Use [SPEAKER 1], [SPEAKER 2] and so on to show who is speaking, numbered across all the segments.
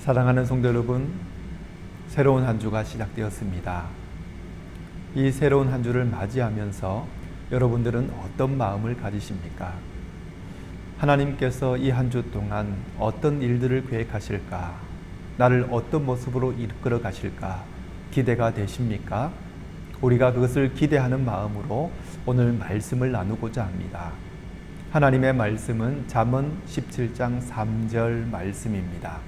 [SPEAKER 1] 사랑하는 성도 여러분, 새로운 한 주가 시작되었습니다. 이 새로운 한 주를 맞이하면서 여러분들은 어떤 마음을 가지십니까? 하나님께서 이 한 주 동안 어떤 일들을 계획하실까? 나를 어떤 모습으로 이끌어 가실까? 기대가 되십니까? 우리가 그것을 기대하는 마음으로 오늘 말씀을 나누고자 합니다. 하나님의 말씀은 잠언 17장 3절 말씀입니다.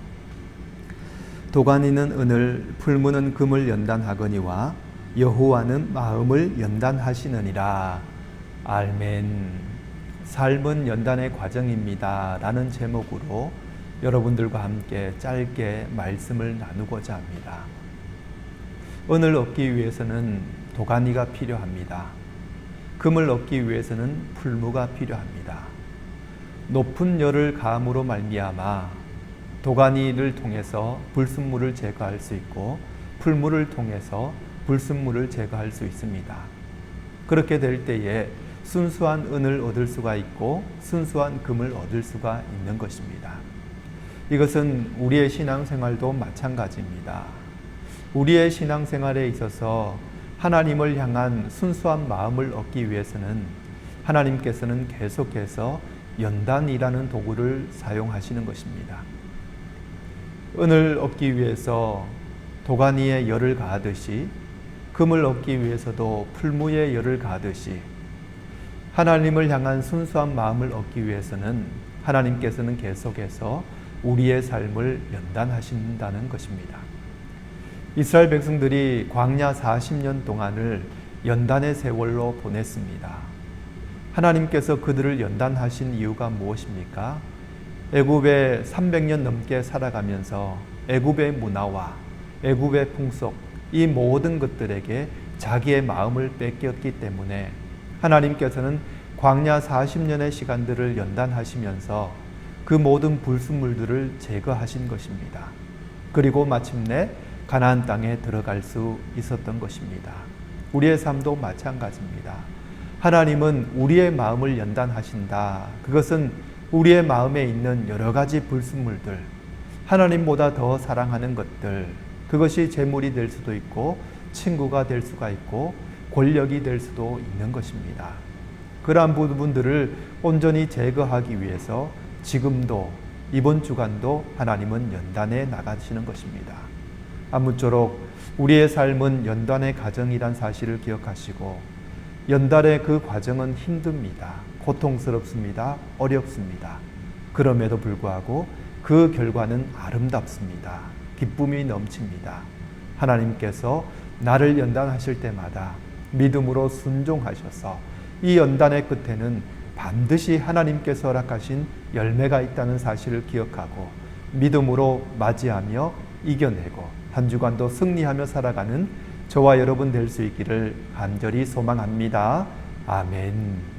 [SPEAKER 1] 도가니는 은을 풀무는 금을 연단하거니와 여호와는 마음을 연단하시느니라. 알멘. 삶은 연단의 과정입니다. 라는 제목으로 여러분들과 함께 짧게 말씀을 나누고자 합니다. 은을 얻기 위해서는 도가니가 필요합니다. 금을 얻기 위해서는 풀무가 필요합니다. 높은 열을 가함으로 말미암아 도가니를 통해서 불순물을 제거할 수 있고 풀물을 통해서 불순물을 제거할 수 있습니다. 그렇게 될 때에 순수한 은을 얻을 수가 있고 순수한 금을 얻을 수가 있는 것입니다. 이것은 우리의 신앙생활도 마찬가지입니다. 우리의 신앙생활에 있어서 하나님을 향한 순수한 마음을 얻기 위해서는 하나님께서는 계속해서 연단이라는 도구를 사용하시는 것입니다. 은을 얻기 위해서 도가니에 열을 가하듯이 금을 얻기 위해서도 풀무에 열을 가하듯이 하나님을 향한 순수한 마음을 얻기 위해서는 하나님께서는 계속해서 우리의 삶을 연단하신다는 것입니다. 이스라엘 백성들이 광야 40년 동안을 연단의 세월로 보냈습니다. 하나님께서 그들을 연단하신 이유가 무엇입니까? 애굽에 300년 넘게 살아가면서 애굽의 문화와 애굽의 풍속 이 모든 것들에게 자기의 마음을 뺏겼기 때문에 하나님께서는 광야 40년의 시간들을 연단하시면서 그 모든 불순물들을 제거하신 것입니다. 그리고 마침내 가나안 땅에 들어갈 수 있었던 것입니다. 우리의 삶도 마찬가지입니다. 하나님은 우리의 마음을 연단하신다. 그것은 우리의 마음에 있는 여러 가지 불순물들, 하나님보다 더 사랑하는 것들, 그것이 재물이 될 수도 있고, 친구가 될 수가 있고, 권력이 될 수도 있는 것입니다. 그러한 부분들을 온전히 제거하기 위해서 지금도 이번 주간도 하나님은 연단에 나가시는 것입니다. 아무쪼록 우리의 삶은 연단의 과정이란 사실을 기억하시고 연단의 그 과정은 힘듭니다. 고통스럽습니다. 어렵습니다. 그럼에도 불구하고 그 결과는 아름답습니다. 기쁨이 넘칩니다. 하나님께서 나를 연단하실 때마다 믿음으로 순종하셔서 이 연단의 끝에는 반드시 하나님께서 허락하신 열매가 있다는 사실을 기억하고 믿음으로 맞이하며 이겨내고 한 주간도 승리하며 살아가는 저와 여러분 될 수 있기를 간절히 소망합니다. 아멘.